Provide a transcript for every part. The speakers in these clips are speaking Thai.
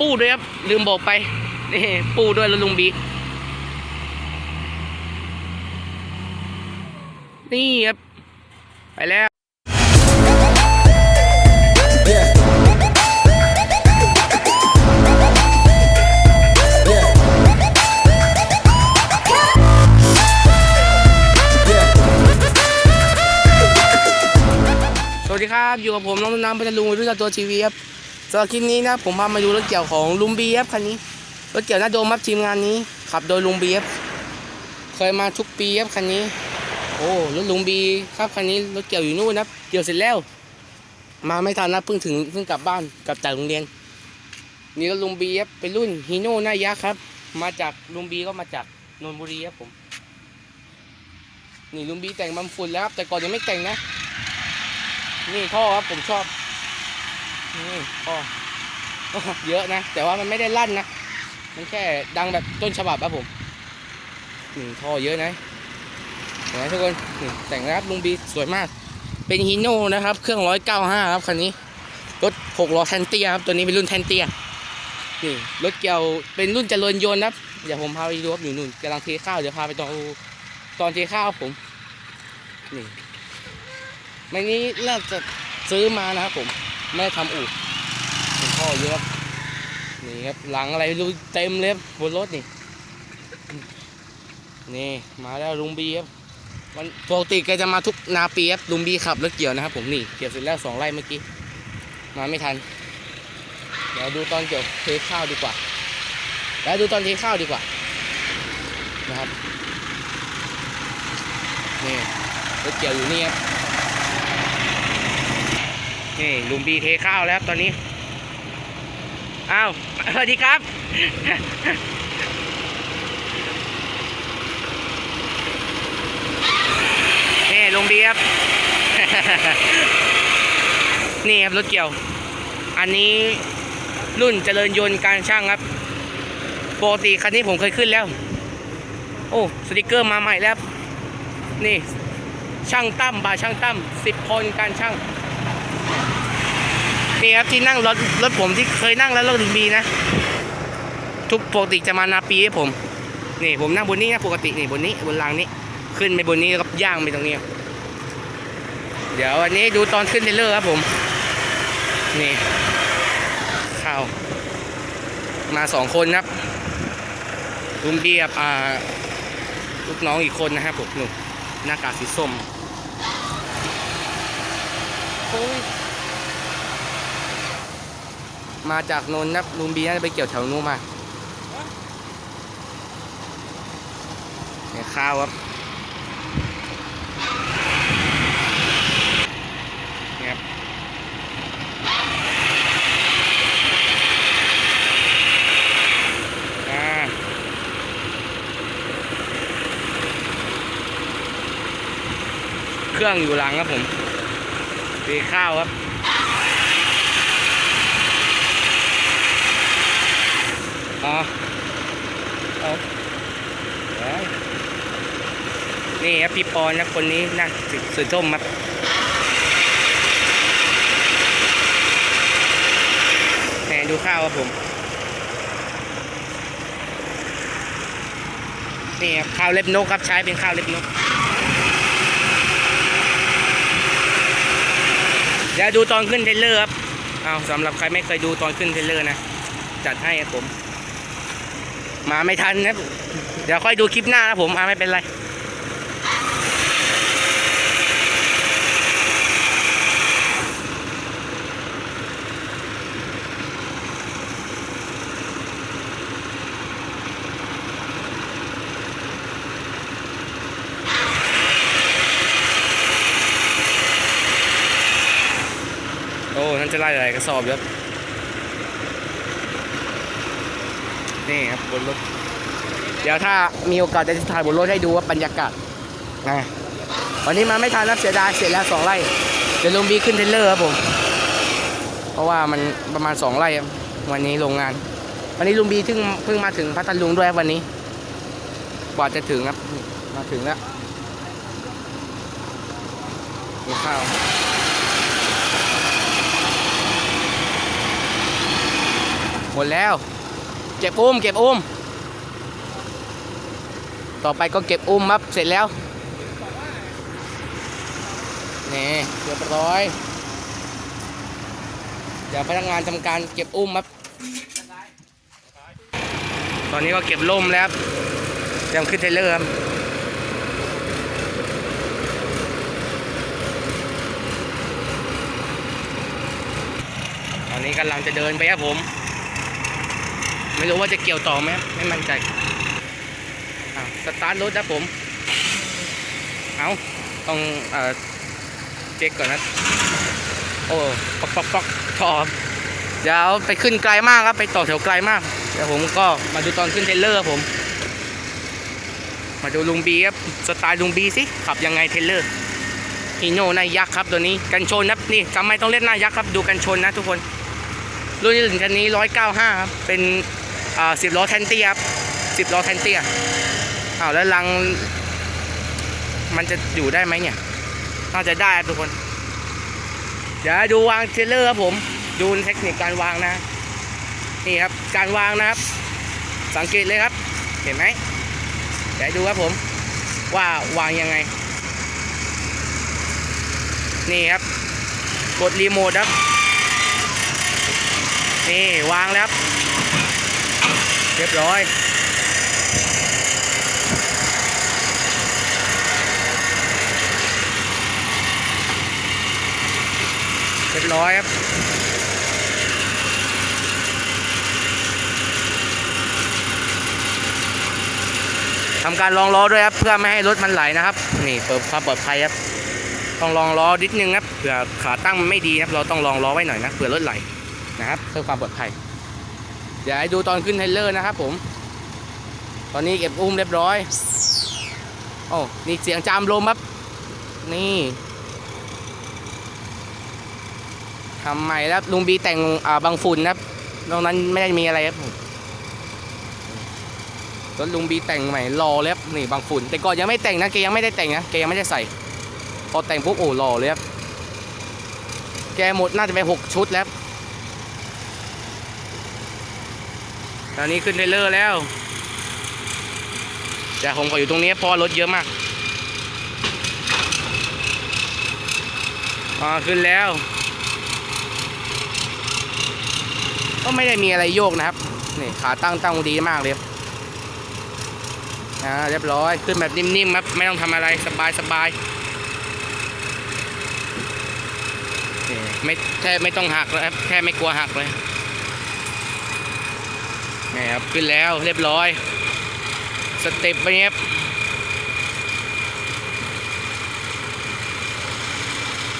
ปูด้วยครับ ลืมบอกไปนี่ปูด้วยแล้วลุงบีนี่ครับ ไปแล้ว สวัสดีครับ อยู่กับผมน้องนน้ำพัทลุงรุ่นตัวทีวีครับ สำหรับคลิปนี้นะผมพามาดูรถเกี่ยวของลุงบีครับคันนี้รถเกี่ยวหน้าโดมครับทีมงานนี้ขับโดยลุงบีครับเคยมาทุกปีครับคันนี้ โอ้รถลุงบีครับคันนี้รถเกี่ยวอยู่นู่นนะเกี่ยวเสร็จแล้ว มาไม่ทันนะเพิ่งถึงเพิ่งกลับบ้านกลับจากโรงเรียนนี่รถลุงบีครับเป็นรุ่นฮีโน่หน้ายักษ์ครับ มาจากลุงบีก็มาจากนนบุรีครับผมนี่ลุงบีแต่งบำฝุ่นแล้วครับแต่ก่อนยังไม่แต่งนะ นี่ท่อครับผมชอบ นี่ท่อเยอะนะ แต่ว่ามันไม่ได้ลั่นนะ มันแค่ดังแบบต้นฉบับครับผมนี่ท่อเยอะนะเห็นไหมทุกคนแต่งนะครับลุงบีสวยมาก เป็นฮีโน่นะครับ เครื่องร้อยเก้าห้าครับคันนี้ รถหกล้อแทนเตียครับ ตัวนี้เป็นรุ่นแทนเตียนี่รถเกี่ยวเป็นรุ่นจริญยนต์ครับเดี๋ยวผมพาไปดูครับอยู่นู่นกำลังเทข้าวเดี๋ยวพาไปตอนตอนเทข้าวผมนี่ไม่นี้เลิกจะซื้อมานะครับผม ไม่ได้ทำอู่เป็นพ่อเยอะครับนี่ครับหลังอะไรรู้เต็มเลยบบนรถนี่นี่มาแล้วลุงบีครับมันปกติแกจะมาทุกนาปีครับลุงบีขับรถเกี่ยวนะครับ ผมนี่เกี่ยวเสร็จแล้วสองไร่เมื่อกี้มาไม่ทัน เดี๋ยวดูตอนเกี่ยวเทข้าวดีกว่าแล้วดูตอนเทข้าวดีกว่า นะครับนี่รถเกี่ยวอยู่นี่ครับ นี่ลุงบีเทข้าวแล้วครับตอนนี้ อ้าวสวัสดีครับ นี่ลุงบีครับ นี่ครับรถเกี่ยว อันนี้รุ่นเจริญยนต์การช่างครับปกติคันนี้ผมเคยขึ้นแล้ว โอ้สติกเกอร์มาใหม่แล้ว นี่ช่างตั้มบาช่างตั้มสิบคนการช่าง นี่ครับที่นั่งรถรถผมที่เคยนั่งแล้วรถลุงบีนะ ทุกปกติจะมานาปีให้ผม นี่ผมนั่งบนนี้นะปกตินี่บนนี้บนรางนี้ ขึ้นไปบนนี้แล้วก็ย่างไปตรงนี้ เดี๋ยววันนี้ดูตอนขึ้นเทรลเลอร์ครับผม นี่เข้ามาสองคนครับลุงเบีกับอ่าลูกน้องอีกคนนะครับผมหนุ่มหน้ากากสีส้มโอ้ย มาจากนนท์ครับลุงบีน่าจะไปเกี่ยวแถวนู้นมาเนี่ยข้าวครับเนี่ยครับอ่าเครื่องอยู่หลังครับผมเทข้าวครับ อ๋อเอาเอานี่ครับพี่ปอนนะคนนี้นะสืสือส้มครับแหมดูข้าวครับผม นี่ครับข้าวเล็บนกครับใช้เป็นข้าวเล็บนกเดี๋ยวดูตอนขึ้นเทรลเลอร์ครับ เอาสำหรับใครไม่เคยดูตอนขึ้นเทรลเลอร์นะ จัดให้ครับผม มาไม่ทันนะเดี๋ยวค่อยดูคลิปหน้านะผมอ่าไม่เป็นไรโอ้นั่นจะไล่อะไรกระสอบเยอะ นี่ครับบนรถ เดี๋ยวถ้ามีโอกาสจะถ่ายบนรถให้ดูว่าบรรยากาศนะวันนี้มาไม่ทันนะเสียดายเสร็จแล้วสองไร่เดี๋ยวลงบีขึ้นเทรลเลอร์ครับผม เพราะว่ามันประมาณสองไร่ครับวันนี้โรงงาน วันนี้ลุงบีเพิ่งเพิ่งมาถึงพัทลุงด้วยครับวันนี้ กว่าจะถึงครับ มาถึงแล้วมีข้าวหมดแล้ว เก็บอุ้มเก็บอุ้ม ต่อไปก็เก็บอุ้มครับเสร็จแล้ว นี่เรียบร้อย เดี๋ยวพนักงานทำการเก็บอุ้มครับตอนนี้ก็เก็บล่มแล้วครับเตรียมขึ้นเทเลอร์ครับตอนนี้กำลังจะเดินไปครับผม ไม่รู้ว่าจะเกี่ยวต่อไหมไม่มั่นใจอะสตาร์ทรถนะผม เอาต้องเอ่อเช็คก่อนนะ โอ้ปอกปอกปอกทอครับเดี๋ยวไปขึ้นไกลมากครับ ไปต่อแถวไกลมาก เดี๋ยวผมก็มาดูตอนขึ้นเทรลเลอร์ผม มาดูลุงบีครับ สไตล์ลุงบีสิ ขับยังไงเทรลเลอร์ฮีโน่หน้ายักษ์ครับตัวนี้ กันชนครับนี่ทำไมต้องเล่นหน้ายักษ์ครับ ดูกันชนนะทุกคน รุ่นอื่นคันนี้195ครับ เป็น อ่า10ล้อแทนเตียครับ10ล้อแทนเตียอ้าวแล้วลัง มันจะอยู่ได้ไหมเนี่ยน่าจะได้ทุกคน เดี๋ยวดูวางเทเลอร์ครับผม ดูเทคนิคการวางนะ นี่ครับ การวางนะครับ สังเกตเลยครับ เห็นไหมเดี๋ยวดูครับผม ว่าวางยังไง นี่ครับ กดรีโมทครับ นี่วางแล้วครับ เรียบร้อยเรียบร้อยครับทำการลองล้อด้วยครับ เพื่อไม่ให้รถมันไหลนะครับ นี่เปิดความปลอดภัยครับต้องลองล้อนิดนึงครับเผื่อขาตั้งมันไม่ดีครับ เราต้องลองล้อไว้หน่อยนะเผื่อรถไหลนะครับเพื่อความปลอดภัย เดี๋ยวให้ดูตอนขึ้นเทรลเลอร์นะครับผม ตอนนี้เก็บอุ้มเรียบร้อยโอ้นี่เสียงจามลมครับ นี่ทำใหม่แล้วลุงบีแต่งอ่าบางฝุ่นนะครับตรงนั้นไม่ได้มีอะไรครับผมรถลุงบีแต่งใหม่รอเลยครับนี่บางฝุ่น แต่ก่อนยังไม่แต่งนะแกยังไม่ได้แต่งนะแกยังไม่ได้ใส่ พอแต่งปุ๊บโอ้รอเลยครับแกหมดน่าจะไปหกชุดแล้ว ตอนนี้ขึ้นเทเลอร์แล้วแต่ผมก็อยู่ตรงนี้เพราะรถเยอะมากอ่าขึ้นแล้ว ก็ไม่ได้มีอะไรโยกนะครับนี่ขาตั้งตั้งดีมากเลยอ่าเรียบร้อยขึ้นแบบนิ่มๆครับไม่ต้องทำอะไรสบายสบายไม่แค่ไม่ต้องหักแล้วครับแค่ไม่กลัวหักเลย นี่ครับขึ้นแล้วเรียบร้อย สเต็ปไปครับ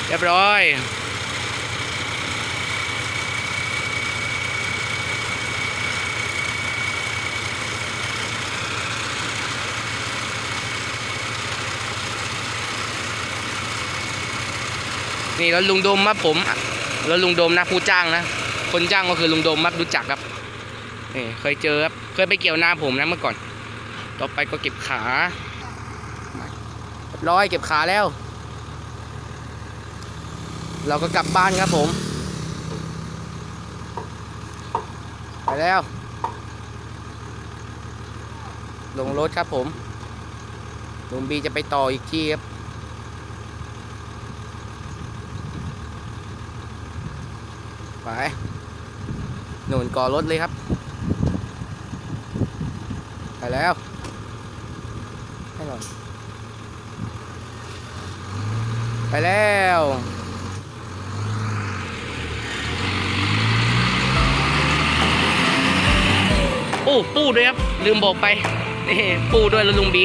เรียบร้อยนี่แล้วลุงโดมครับผมแล้วลุงโดมนะผู้จ้างนะ คนจ้างก็คือลุงโดมครับรู้จักครับ นี่เคยเจอครับ เคยไปเกี่ยวหน้าผมนะเมื่อก่อน ต่อไปก็เก็บขาร้อยเก็บขาแล้ว เราก็กลับบ้านครับผม ไปแล้ว ลงรถครับผมลุงบีจะไปต่ออีกที่ครับไปหนุนก่อรถเลยครับ แล้วให้หน่อยไปแล้วโอ้ปูด้วยครับ ลืมบอกไปนี่ปูด้วยแล้วลุงบี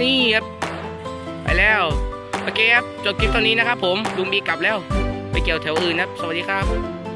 นี่ครับ ไปแล้ว โอเคครับ จบคลิปตอนนี้นะครับผม ลุงบีกลับแล้ว ไปเกี่ยวแถวอื่นนะครับ สวัสดีครับ